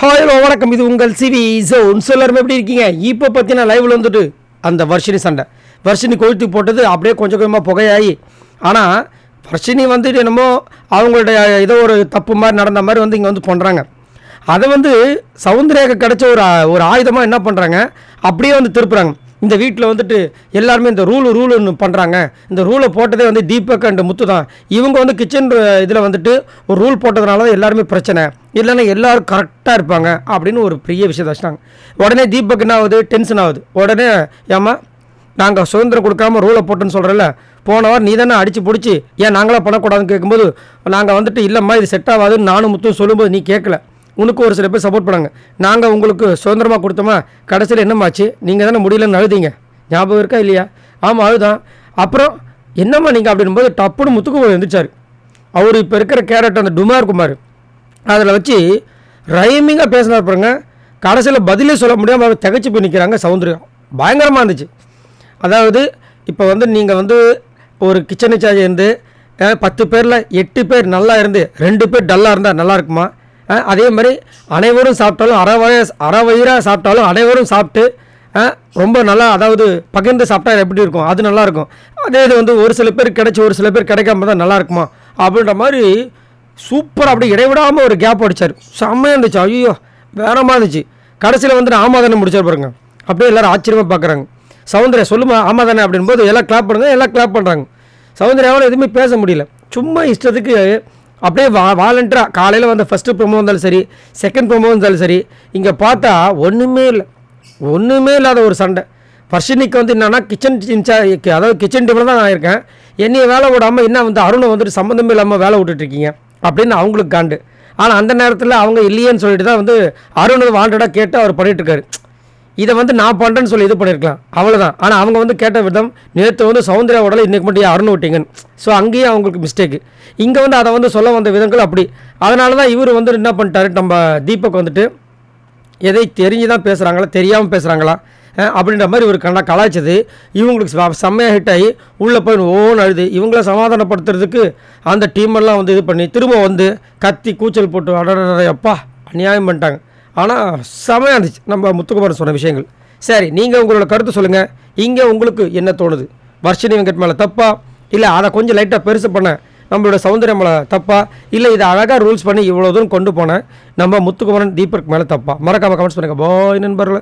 Hi hello வணக்கம். இது உங்கள் சிவி ஜோன். எல்லாருமே எப்படி இருக்கீங்க? இப்போ பார்த்தீங்கன்னா லைவில் வந்துட்டு அந்த வர்ஷினி சண்டை. வர்ஷினி கொழுத்து போட்டது அப்படியே கொஞ்சம் கொஞ்சமாக புகையாகி. ஆனால் வர்ஷினி வந்துட்டு என்னமோ அவங்களுடைய ஏதோ ஒரு தப்பு மாதிரி நடந்த மாதிரி வந்து இங்கே வந்து பண்ணுறாங்க அதை வந்து சவுந்தரேக கிடைச்ச ஒரு ஒரு ஆயுதமாக என்ன பண்ணுறாங்க அப்படியே வந்து திருப்புறாங்க. இந்த வீட்டில் வந்துட்டு எல்லாருமே இந்த ரூலு ரூலுன்னு பண்ணுறாங்க இந்த ரூலை போட்டதே வந்து தீபக் அண்ட் முத்து தான் இவங்க வந்து கிச்சன் இதில் வந்துட்டு ஒரு ரூல் போட்டதுனால தான் எல்லாருமே பிரச்சனை. இல்லைன்னா எல்லாரும் கரெக்டாக இருப்பாங்க அப்படின்னு ஒரு பெரிய விஷயத்தை வச்சுட்டாங்க. உடனே தீபக் என்ன ஆகுது? டென்ஷன் ஆகுது. உடனே ஏமா நாங்கள் சுதந்திரம் கொடுக்காம ரூலை போட்டுன்னு சொல்கிறல்ல போன வாரம் நீ தானே அடித்து பிடிச்சி ஏன் நாங்களாம் பண்ணக்கூடாதுன்னு கேட்கும்போது நாங்கள் வந்துட்டு இல்லைம்மா இது செட் ஆகாதுன்னு நானும் முத்தும் சொல்லும்போது நீ கேட்கல. உனக்கு ஒரு சில பேர் சப்போர்ட் பண்ணாங்க. நாங்கள் உங்களுக்கு சுதந்திரமாக கொடுத்தோமா? கடைசியில் என்னமாச்சு நீங்கள் தானே முடியலன்னு அழுதீங்க. ஞாபகம் இருக்கா இல்லையா? ஆமாம் அழுதான். அப்புறம் என்னம்மா நீங்கள் அப்படின்போது டப்புன்னு முத்துக்குமார் எழுந்திரிச்சார் அவர் இப்போ இருக்கிற கேரக்டர் அந்த டுமார் குமார். அதில் வச்சு ரைமிங்காக பேசினார் பாருங்க. கடைசியில் பதிலே சொல்ல முடியாமல் அவர் திகச்சு போய் நிற்கிறாங்க சௌந்தர்யம் பயங்கரமாக இருந்துச்சு. அதாவது இப்போ வந்து நீங்கள் வந்து ஒரு கிச்சன் சார்ஜ் இருந்து பத்து பேரில் எட்டு பேர் நல்லா இருந்து ரெண்டு பேர் டல்லாக இருந்தால் நல்லா இருக்குமா? அதே மாதிரி அனைவரும் சாப்பிட்டாலும் அரை வய அரை வயிறாக சாப்பிட்டாலும் அனைவரும் சாப்பிட்டு ரொம்ப நல்லா அதாவது பகிர்ந்து சாப்பிட்டா எப்படி இருக்கும்? அது நல்லாயிருக்கும் அதே இது வந்து ஒரு சில பேர் கிடைச்சி ஒரு சில பேர் கிடைக்காம தான் நல்லா இருக்குமா? அப்படின்ற மாதிரி சூப்பர் அப்படியே இடைவிடாமல் ஒரு கேப் அடிச்சார். செம்மையாக இருந்துச்சு. ஐயோ வேறமா இருந்துச்சு. கடைசியில் வந்து நான் ஆமா தானே முடிச்சார் பாருங்க. அப்படியே எல்லோரும் ஆச்சரியமாக பார்க்குறாங்க சௌந்தர்யா சொல்லுமா ஆமா தானே அப்படின்போது எல்லாம் கிளாப் பண்ணுங்க எல்லாம் கிளாப் பண்ணுறாங்க சௌந்தர்யாவால் எதுவுமே பேச முடியல. சும்மா இஷ்டத்துக்கு அப்படியே வா வாலண்டராக காலையில் வந்த ஃபஸ்ட்டு ப்ரொமோ இருந்தாலும் சரி செகண்ட் ப்ரொமோ இருந்தாலும் சரி இங்கே பார்த்தா ஒன்றுமே இல்லை. ஒன்றுமே இல்லாத ஒரு சண்டை. வர்ஷினிக்கு வந்து என்னன்னா கிச்சன் இன்சார்ஜ் அதாவது கிச்சன் டீமில் தான் நான் இருக்கேன். என்னைய வேலை விடாமல் என்ன வந்து அருணை வந்துட்டு சம்மந்தமே இல்லாமல் வேலை விட்டுட்டு இருக்கீங்க. அப்படின்னு அவங்களுக்கு காண்டு. ஆனால் அந்த நேரத்தில் அவங்க இல்லையேன்னு சொல்லிட்டு தான் வந்து அருண் வாண்டடாக கேட்டு அவர் பண்ணிட்டு இதை வந்து நான் பண்ணுறேன்னு சொல்லி இது பண்ணியிருக்கலாம் அவ்வளோதான் ஆனால் அவங்க வந்து கேட்ட விதம் நேற்று வந்து சௌந்தர்யா உடலை இன்றைக்கு மட்டும் அருண் விட்டீங்கன்னு. ஸோ அங்கேயும் அவங்களுக்கு மிஸ்டேக்கு இங்கே வந்து அதை வந்து சொல்ல வந்த விதங்கள் அப்படி. அதனால தான் இவர் வந்து என்ன பண்ணிட்டாரு? நம்ம தீபக் வந்துட்டு எதை தெரிஞ்சு தான் பேசுகிறாங்களா தெரியாமல் பேசுகிறாங்களா அப்படின்ற மாதிரி ஒரு கண்டா கலாய்ச்சது. இவங்களுக்கு செம்மையாக ஹிட் ஆகி உள்ளே போய் ஓன் அழுது. இவங்கள சமாதானப்படுத்துறதுக்கு அந்த டீமெல்லாம் வந்து இது பண்ணி திரும்ப வந்து கத்தி கூச்சல் போட்டு அடடட அநியாயம் பண்ணிட்டாங்க. ஆனால் செமையாக இருந்துச்சு. நம்ம முத்துக்குமாரன் சொன்ன விஷயங்கள். சரி நீங்கள் உங்களோட கருத்து சொல்லுங்கள் இங்கே உங்களுக்கு என்ன தோணுது? வர்ஷினி வெங்கட் மேலே தப்பா? இல்லை அதை கொஞ்சம் லைட்டாக பெருசு பண்ண நம்மளோட சௌந்தர்யம் மேலே தப்பா? இல்லை இதை அழகாக ரூல்ஸ் பண்ணி இவ்வளோ தூரம் கொண்டு போனேன் நம்ம முத்துக்குமரன் தீபக் மேலே தப்பா? மறக்காமல் கமெண்ட்ஸ் பண்ணுங்கள் பாய் நண்பர்களே.